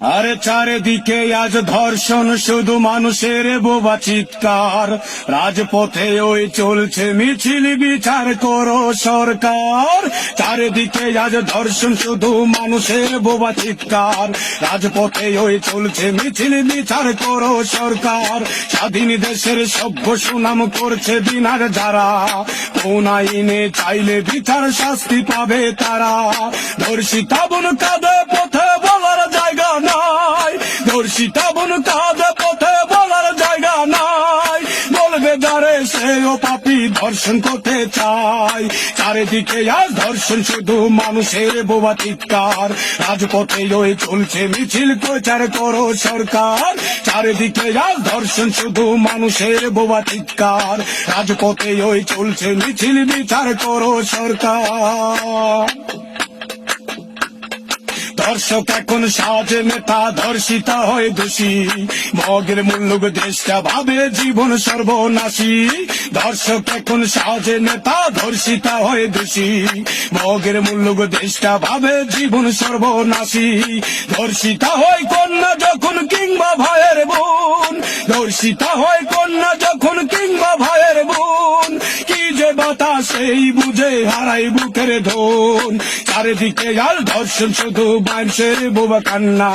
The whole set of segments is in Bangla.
আরে চারিদিকে আজ ধর্ষণ, শুধু মানুষের বোবা চিৎকার। রাজপথে ওই চলছে মিছিল, বিচার করো সরকার। চারিদিকে আজ ধর্ষণ, শুধু মানুষের বোবা চিৎকার। রাজপথে ওই চলছে মিছিল, বিচার করো সরকার। স্বাধীন দেশের সভ্য সুনাম করছে বিনার যারা। কোন আইনে চাইলে বিচার শাস্তি পাবে তারা। ধর্ষিতা বোন পথে ধর্ষিতা বোন পথে বলার জায়গা নাই। বলবে সেও পাপি করতে চারিদিকে আজ ধর্ষণ, শুধু মানুষের বোবা চিৎকার রাজপথে ওই চলছে মিছিল, প্রচার করো সরকার। চারিদিকে আজ ধর্ষণ, শুধু মানুষের বোবা চিৎকার রাজপথে ওই চলছে মিছিল, বিচার করো সরকার। দর্শক এখন সাজে নেতা ধর্ষিতা হয় দোষী। মগের মূল্যক দেশটা ভাবে জীবন সর্বনাশী। দর্শক এখন সাজে নেতা ধর্ষিতা হয় দোষী। মগের মূল্যক দেশটা ভাবে জীবন সর্বনাশী। ধর্ষিতা হয় কন্যা যখন কিংবা ভাইয়ের বোন। ধর্ষিতা হয় কন্যা যখন কিংবা বাতাস সেই বুঝে হারাই বুকের ধন। চারিদিকে আর ধর্ষণ, শুধু মানুষের বোবা কান্না।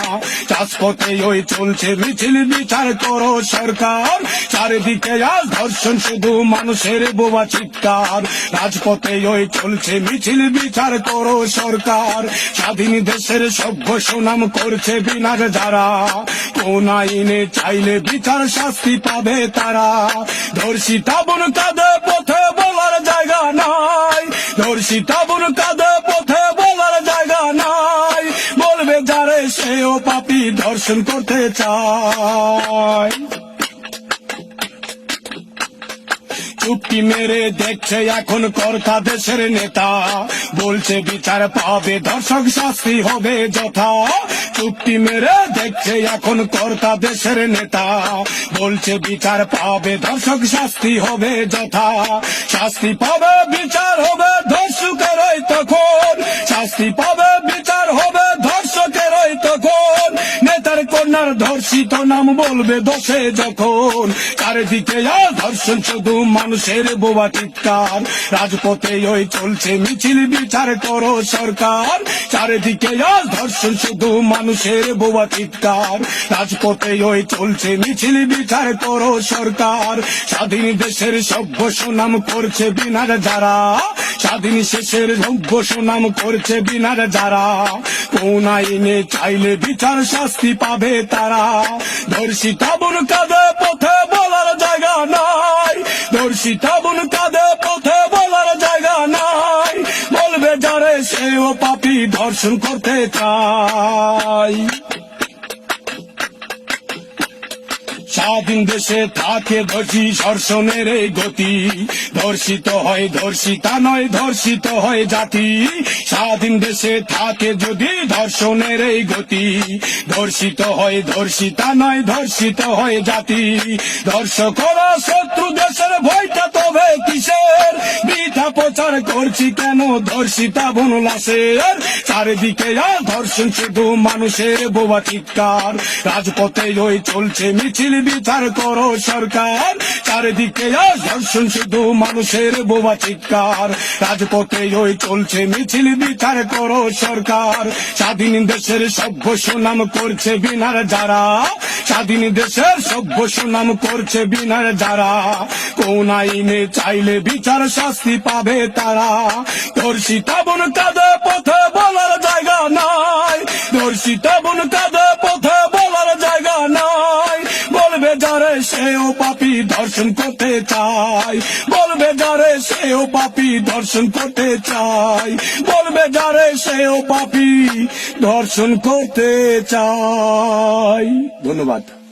চাষপথে ওই চলছে মিছিল, বিচার করো সরকার। চারিদিকে আজ ধর্ষণ, শুধু মানুষের বোবা চিৎকার। রাজপথে ওই চলছে মিছিল, বিচার করো সরকার। স্বাধীন দেশের সভ্য সুনাম করছে বিনার যারা। কোন আইনে চাইলে বিচার শাস্তি পাবে তারা। ধর্ষিতা বোন কাঁদে পথে ধর্ষিতা বোন কাঁদে পথে বলার জায়গা নাই। বলবে যারে সেও পাপি ধর্ষণ করতে চায়। চুপটি মেরে দেখছে এখন কর্তা দেশের নেতা। বলছে বিচার পাবে, দর্শক শাস্তি হবে যথা। চুপটি মেরে দেখছে এখন কর্তা দেশের নেতা। বলছে বিচার পাবে, দর্শক শাস্তি হবে যথা। শাস্তি পাবে, বিচার হবে শাস্তি পাবে ধর্ষিত নাম বলবে দোষে যখন। চারিদিকে ধর্ষণ শুধু মানুষের বোবা চিৎকার রাজপথে ওই চলছে মিছিল, বিচার করো সরকার। চারিদিকে ধর্ষণ শুধু মানুষের বোবা চিৎকার রাজপথে ওই চলছে মিছিল, বিচার করো সরকার। স্বাধীন দেশের সভ্য সুনাম করছে বিনার যারা। স্বাধীন শেষের সভ্য সুনাম করছে বিনার যারা। কোন আইনে চাইলে বিচার শাস্তি পাবে তারা। ধর্ষিতা বোন কাঁদে পথে বলার জায়গা নাই। ধর্ষিতা বোন কাঁদে পথে বলার জায়গা নাই। বলবে যারে সেও পাপি ধর্ষণ করতে চায়। স্বাধীন দেশে থাকে ধর্ষী ধর্ষণের এই গতি। ধর্ষিত হয় ধর্ষিতা নয়, ধর্ষিত হয় জাতি। স্বাধীন দেশে থাকে যদি ধর্ষণের এই গতি। ধর্ষিত হয় ধর্ষিতা নয়, ধর্ষিত হয় জাতি। ধর্ষকরা শত্রু দেশের ভয়টা তবে কিসের? বৃথা প্রচার করছি কেন ধর্ষিতা বনলাসের চারিদিকে আর ধর্ষণ শুধু মানুষের বোবা চিৎকার। রাজপথে ওই চলছে মিছিল বিচার করো সরকার। চারিদিকে ধর্ষণ শুধু মানুষের বোবা চিৎকার। রাজপথে ওই চলছে মিছিল বিচার করো সরকার। স্বাধীন দেশের সভ্য সুনাম করছে বিনার যারা। স্বাধীন দেশের সভ্য সুনাম করছে বিনার যারা। কোন আইনে চাইলে বিচার শাস্তি পাবে তারা। ধর্ষিতা বোন কাঁদে, পথে বলার জায়গা নাই। ধর্ষিতা সেও পাপি দর্শন করতে চাই বলবে যারে সেও পাপি দর্শন করতে চাই বলবে যারে সেও পাপি দর্শন করতে চাই ধন্যবাদ।